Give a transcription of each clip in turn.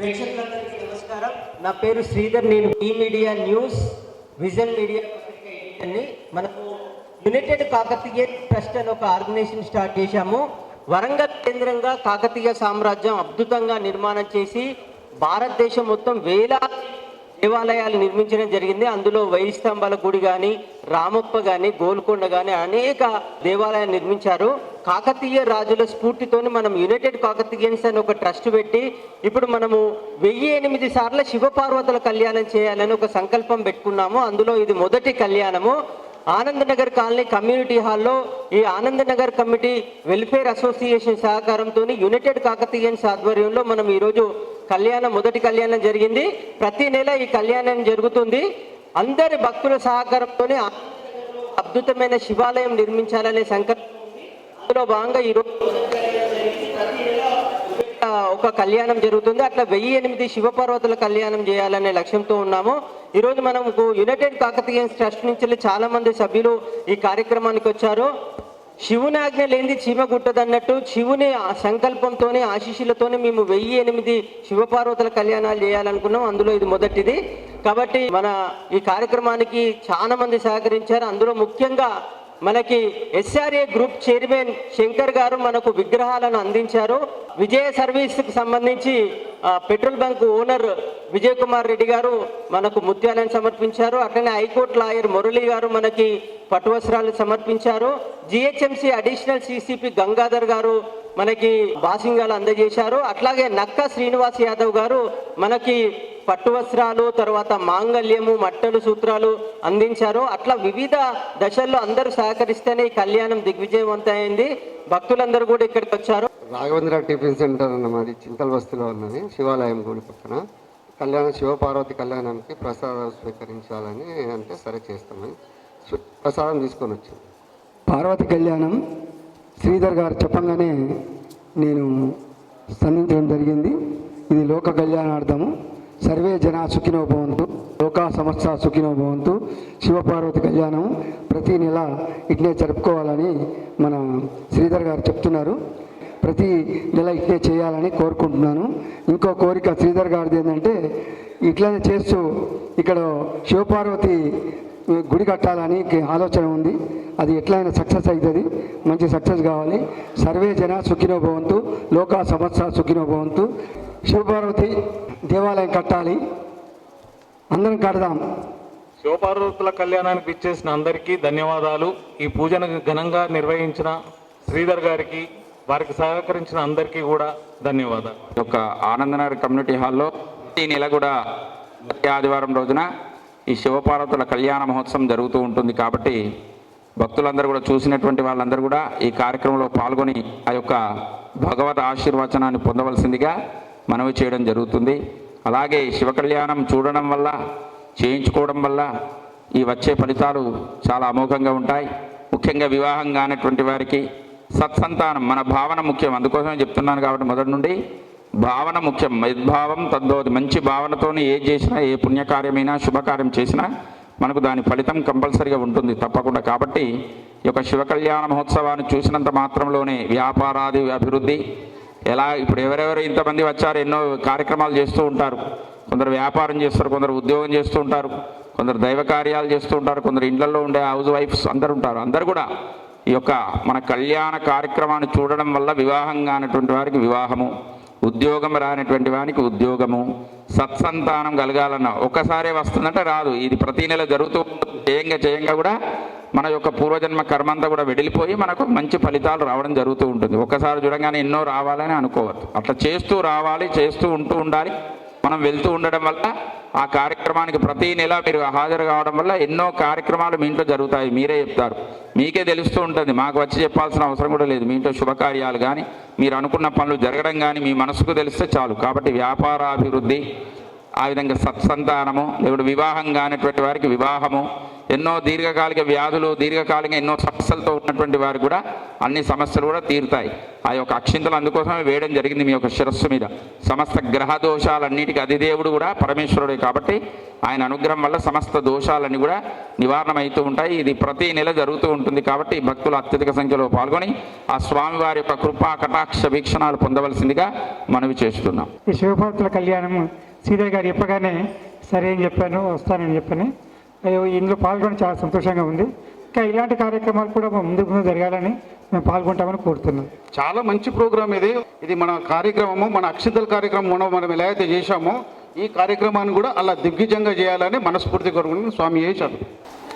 ప్రేక్షకులందరికీ నమస్కారం. నా పేరు శ్రీధర్ నేను ఈ మీడియా న్యూస్ విజన్ మీడియా పత్రిక మనము యునైటెడ్ కాకతీయ ట్రస్ట్ అని ఒక ఆర్గనైజేషన్ స్టార్ట్ చేశాము. వరంగల్ కేంద్రంగా కాకతీయ సామ్రాజ్యం అద్భుతంగా నిర్మాణం చేసి భారతదేశం మొత్తం వేలాది దేవాలయాలు నిర్మించడం జరిగింది. అందులో వెయ్యి స్తంభాల గుడి కానీ రామప్ప కానీ గోల్కొండ కానీ అనేక దేవాలయాలు నిర్మించారు. కాకతీయ రాజుల స్ఫూర్తితోని మనం యునైటెడ్ కాకతీయన్స్ అని ఒక ట్రస్ట్ పెట్టి ఇప్పుడు మనము వెయ్యి ఎనిమిది సార్లు శివపార్వతుల కళ్యాణం చేయాలని ఒక సంకల్పం పెట్టుకున్నాము. అందులో ఇది మొదటి కళ్యాణము. ఆనందనగర్ కాలనీ కమ్యూనిటీ హాల్లో ఈ ఆనందనగర్ కమిటీ వెల్ఫేర్ అసోసియేషన్ సహకారంతో యునైటెడ్ కాకతీయన్స్ ఆధ్వర్యంలో మనం ఈరోజు కళ్యాణం మొదటి కళ్యాణం జరిగింది. ప్రతి నెల ఈ కళ్యాణం జరుగుతుంది. అందరి భక్తుల సహకారంతోనే అద్భుతమైన శివాలయం నిర్మించాలనే సంకల్పం అందులో భాగంగా ఈరోజు ఒక కళ్యాణం జరుగుతుంది. అట్లా వెయ్యి ఎనిమిది శివపర్వతుల కళ్యాణం చేయాలనే లక్ష్యంతో ఉన్నాము. ఈరోజు మనకు యునైటెడ్ కాకతీయన్స్ ట్రస్ట్ నుంచి చాలా మంది సభ్యులు ఈ కార్యక్రమానికి వచ్చారు. శివుని ఆజ్ఞ లేనిది చీమ గుట్టదన్నట్టు శివుని ఆ సంకల్పంతోనే ఆశీస్సులతోనే మేము వెయ్యి ఎనిమిది శివపార్వతుల కళ్యాణాలు చేయాలనుకున్నాం. అందులో ఇది మొదటిది. కాబట్టి మన ఈ కార్యక్రమానికి చాలా మంది సహకరించారు. అందులో ముఖ్యంగా మనకి ఎస్ఆర్ఏ గ్రూప్ చైర్మన్ శంకర్ గారు మనకు విగ్రహాలను అందించారు. విజయ సర్వీస్కి సంబంధించి petrol bunk owner Vijay Kumar Reddy గారు మనకు ముత్యాలను సమర్పించారు. అట్లనే హైకోర్టు లాయర్ మురళి గారు మనకి పట్టువస్త్రాలు సమర్పించారు. జిహెచ్ఎంసీ అడిషనల్ సిసిపి గంగాధర్ గారు మనకి బాసింగాలు అందజేశారు. అట్లాగే నక్క శ్రీనివాస్ యాదవ్ గారు మనకి పట్టు వస్త్రాలు తర్వాత మాంగళ్యము మట్టలు సూత్రాలు అందించారు. అట్లా వివిధ దశల్లో అందరూ సహకరిస్తేనే ఈ కళ్యాణం దిగ్విజయవంతమైంది. భక్తులందరూ కూడా ఇక్కడికి వచ్చారు. రాఘవేంద్ర టిఫిన్ సెంటర్ అన్న మాది చింతల బస్తీలో ఉన్నది. శివాలయం గుడి పక్కన. కళ్యాణం శివపార్వతి కళ్యాణానికి ప్రసాదం స్వీకరించాలని అంటే సరే చేస్తామని ప్రసాదం తీసుకొని వచ్చాం. పార్వతి కళ్యాణం శ్రీధర్ గారు చెప్పంగానే నేను స్పందించడం జరిగింది. ఇది లోక కళ్యాణార్థము. సర్వే జన సుఖినో భవంతు. లోకా సమస్త సుఖినో భవంతు. శివపార్వతి కళ్యాణం ప్రతి నెల ఇట్లే జరుపుకోవాలని మన శ్రీధర్ గారు చెప్తున్నారు. ప్రతి నెల ఇట్లే చేయాలని కోరుకుంటున్నాను. ఇంకో కోరిక శ్రీధర్ గారిది ఏంటంటే ఇట్లనే చేస్తూ ఇక్కడ శివపార్వతి గుడి కట్టాలని ఆలోచన ఉంది. అది ఎట్లయినా సక్సెస్ అవుతుంది మంచి సక్సెస్ కావాలి. సర్వే జన సుఖినో భవంతు లోకా సమస్య సుఖినో భవంతు. శివపార్వతి దేవాలయం కట్టాలి. అందరం కడదాం. శివపార్వతుల కళ్యాణానికి ఇచ్చేసిన అందరికీ ధన్యవాదాలు. ఈ పూజను ఘనంగా నిర్వహించిన శ్రీధర్ గారికి వారికి సహకరించిన అందరికీ కూడా ధన్యవాదాలు. యొక్క ఆనందనగర్ కమ్యూనిటీ హాల్లో ఈ నెల కూడా ఆదివారం రోజున ఈ శివపార్వతుల కళ్యాణ మహోత్సవం జరుగుతూ ఉంటుంది కాబట్టి భక్తులందరూ కూడా చూసినటువంటి వాళ్ళందరూ కూడా ఈ కార్యక్రమంలో పాల్గొని ఆ యొక్క భగవత్ ఆశీర్వచనాన్ని పొందవలసిందిగా మనవి చేయడం జరుగుతుంది. అలాగే శివ కళ్యాణం చూడడం వల్ల చేయించుకోవడం వల్ల ఈ వచ్చే ఫలితాలు చాలా అమోఘంగా ఉంటాయి. ముఖ్యంగా వివాహం కానటువంటి వారికి సత్సంతానం మన భావన ముఖ్యం. అందుకోసమే చెప్తున్నాను కాబట్టి మొదటి నుండి భావన ముఖ్యం. మద్భావం తద్వది మంచి భావనతోనే ఏ చేసినా ఏ పుణ్యకార్యమైనా శుభకార్యం చేసినా మనకు దాని ఫలితం కంపల్సరిగా ఉంటుంది తప్పకుండా. కాబట్టి ఈ యొక్క శివ కళ్యాణ మహోత్సవాన్ని చూసినంత మాత్రంలోనే వ్యాపారాది అభివృద్ధి. ఎలా? ఇప్పుడు ఎవరెవరు ఇంతమంది వచ్చారు ఎన్నో కార్యక్రమాలు చేస్తూ ఉంటారు. కొందరు వ్యాపారం చేస్తారు కొందరు ఉద్యోగం చేస్తూ ఉంటారు. కొందరు దైవ కార్యాలు చేస్తూ ఉంటారు. కొందరు ఇండ్లలో ఉండే హౌస్ వైఫ్స్ అందరు ఉంటారు. అందరు కూడా ఈ యొక్క మన కళ్యాణ కార్యక్రమాన్ని చూడడం వల్ల వివాహం కానటువంటి వారికి వివాహము. ఉద్యోగం రానటువంటి వానికి ఉద్యోగము సత్సంతానం కలగాలన్న ఒక్కసారే వస్తుందంటే రాదు. ఇది ప్రతి నెల జరుగుతూ చేయంగా చేయంగా కూడా మన యొక్క పూర్వజన్మ కర్మంతా కూడా వెడిలిపోయి మనకు మంచి ఫలితాలు రావడం జరుగుతూ ఉంటుంది. ఒక్కసారి చూడగానే ఎన్నో రావాలని అనుకోవద్దు. అట్లా చేస్తూ రావాలి చేస్తూ ఉంటూ ఉండాలి. మనం వెళ్తూ ఉండడం వల్ల ఆ కార్యక్రమానికి ప్రతి నెల మీరు హాజరు కావడం వల్ల ఎన్నో కార్యక్రమాలు మీ ఇంట్లో జరుగుతాయి. మీరే చెప్తారు. మీకే తెలుస్తూ ఉంటుంది. మాకు వచ్చి చెప్పాల్సిన అవసరం కూడా లేదు. మీ ఇంట్లో శుభకార్యాలు కానీ మీరు అనుకున్న పనులు జరగడం కానీ మీ మనసుకు తెలిస్తే చాలు. కాబట్టి వ్యాపారాభివృద్ధి ఆ విధంగా సత్సంతానము లేకుంటే వివాహం కానిటువంటి వారికి వివాహము ఎన్నో దీర్ఘకాలిక వ్యాధులు దీర్ఘకాలిక ఎన్నో సమస్యలతో ఉన్నటువంటి వారు కూడా అన్ని సమస్యలు కూడా తీరుతాయి. ఆ యొక్క అక్షింతలు అందుకోసమే వేయడం జరిగింది మీ యొక్క శిరస్సు మీద. సమస్త గ్రహ దోషాలన్నిటికీ అధిదేవుడు కూడా పరమేశ్వరుడే కాబట్టి ఆయన అనుగ్రహం వల్ల సమస్త దోషాలన్నీ కూడా నివారణమవుతూ ఉంటాయి. ఇది ప్రతి నెల జరుగుతూ ఉంటుంది కాబట్టి భక్తులు అత్యధిక సంఖ్యలో పాల్గొని ఆ స్వామివారి యొక్క కృపా కటాక్ష వీక్షణాలు పొందవలసిందిగా మనవి చేస్తున్నాం. ఈ శివభక్తుల కళ్యాణం శ్రీధర్ గారు చెప్పగానే సరే అని చెప్పాను వస్తానని చెప్పాను. ఇందులో పాల్గొని చాలా సంతోషంగా ఉంది. ఇంకా ఇలాంటి కార్యక్రమాలు కూడా ముందు ముందు జరగాలని మేము పాల్గొంటామని కోరుతున్నాం. చాలా మంచి ప్రోగ్రామ్ ఇది. ఇది మన కార్యక్రమము మన అక్షితల కార్యక్రమం మనం ఎలా అయితే చేశామో ఈ కార్యక్రమాన్ని కూడా అలా దిగ్విజయంగా చేయాలని మనస్ఫూర్తి కోరుకుంటున్నాను. స్వామి చేశారు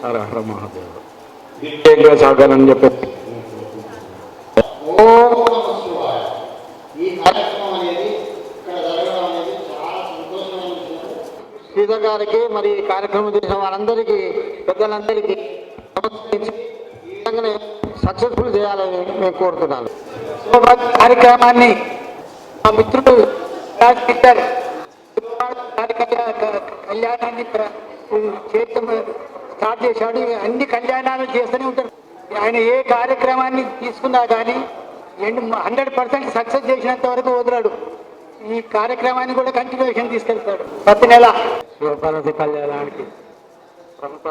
హర హర మహాదేవ. సాగాలని చెప్పి శ్రీధర్ గారికి మరి కార్యక్రమం చేసిన వారందరికీ పెద్దలందరికీ సక్సెస్ఫుల్ చేయాలని మేము కోరుతున్నాను. కార్యక్రమాన్ని మా మిత్రుడు కళ్యాణాన్ని చేయటం స్టార్ట్ చేశాడు. అన్ని కళ్యాణాలు చేస్తూనే ఉంటారు. ఆయన ఏ కార్యక్రమాన్ని తీసుకున్నా కానీ హండ్రెడ్ పర్సెంట్ సక్సెస్ చేసినంత వరకు వదలడు. ఈ కార్యక్రమాన్ని కూడా కంటిన్యూషన్ తీసుకెళ్తాడు. ప్రతి నెల శివపార్వతి కళ్యాణానికి ప్రముఖ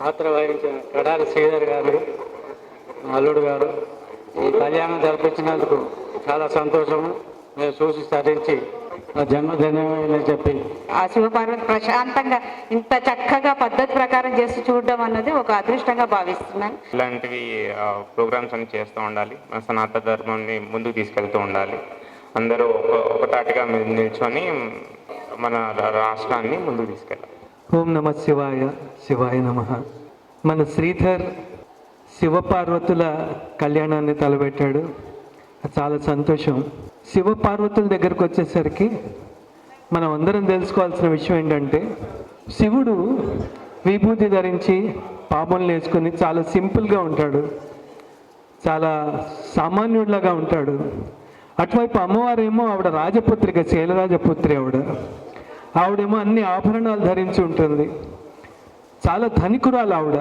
పాత్ర వహించిన కడారి శ్రీధర్ గారు అల్లుడు గారు ఈ కళ్యాణం జరిపించినందుకు చాలా సంతోషము. మేము చూసి తరించి నా జన్మదినమని చెప్పి ఆ శివపార్వతి ప్రశాంతంగా ఇంత చక్కగా పద్ధతి ప్రకారం చేసి చూడడం అన్నది ఒక అదృష్టంగా భావిస్తున్నాను. ఇలాంటివి ప్రోగ్రామ్స్ అన్ని చేస్తూ ఉండాలి. మన సనాతన ధర్మాన్ని ముందుకు తీసుకెళ్తూ ఉండాలి. అందరూ ఒక ఒకటాటిగా నిల్చొని మన రాష్ట్రాన్ని ముందుకు తీసుకెళ్ళాలి ఓం నమ శివాయ శివాయ నమ. మన శ్రీధర్ శివపార్వతుల కళ్యాణాన్ని తలపెట్టాడు. చాలా సంతోషం. శివపార్వతుల దగ్గరకు వచ్చేసరికి మనం అందరం తెలుసుకోవాల్సిన విషయం ఏంటంటే శివుడు విభూతి ధరించి పాపం వేసుకుని చాలా సింపుల్గా ఉంటాడు. చాలా సామాన్యుడిలాగా ఉంటాడు. అటువైపు అమ్మవారేమో ఆవిడ రాజపుత్రిక శైలరాజపుత్రి ఆవిడ. ఆవిడేమో అన్ని ఆభరణాలు ధరించి ఉంటుంది. చాలా ధనికురాలు ఆవిడ.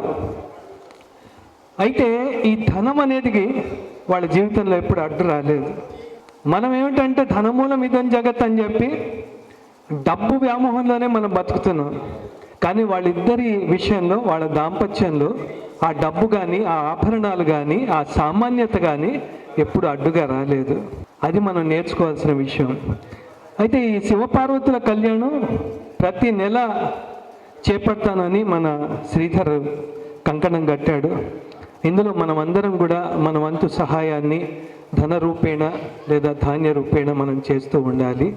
అయితే ఈ ధనం అనేది వాళ్ళ జీవితంలో ఎప్పుడు అడ్డు రాలేదు. మనం ఏమిటంటే ధనమూలం ఇదని జగత్ అని చెప్పి డబ్బు వ్యామోహంలోనే మనం బతుకుతున్నాం. కానీ వాళ్ళిద్దరి విషయంలో వాళ్ళ దాంపత్యంలో ఆ డబ్బు కానీ ఆ ఆభరణాలు కానీ ఆ సామాన్యత కానీ ఎప్పుడు అడ్డుగా రాలేదు. అది మనం నేర్చుకోవాల్సిన విషయం. అయితే ఈ శివపార్వతుల కళ్యాణం ప్రతి నెల చేపడతానని మన శ్రీధర్ కంకణం కట్టాడు. ఇందులో మనం అందరం కూడా మన వంతు సహాయాన్ని ధన రూపేణ లేదా ధాన్య రూపేణ మనం చేస్తూ ఉండాలి.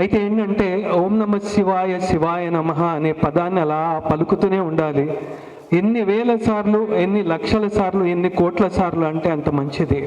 అయితే ఏంటంటే ఓం నమ శివాయ శివాయ నమ అనే పదాన్ని అలా పలుకుతూనే ఉండాలి. ఎన్ని వేల సార్లు ఎన్ని లక్షల సార్లు ఎన్ని కోట్ల సార్లు అంటే అంత మంచిది.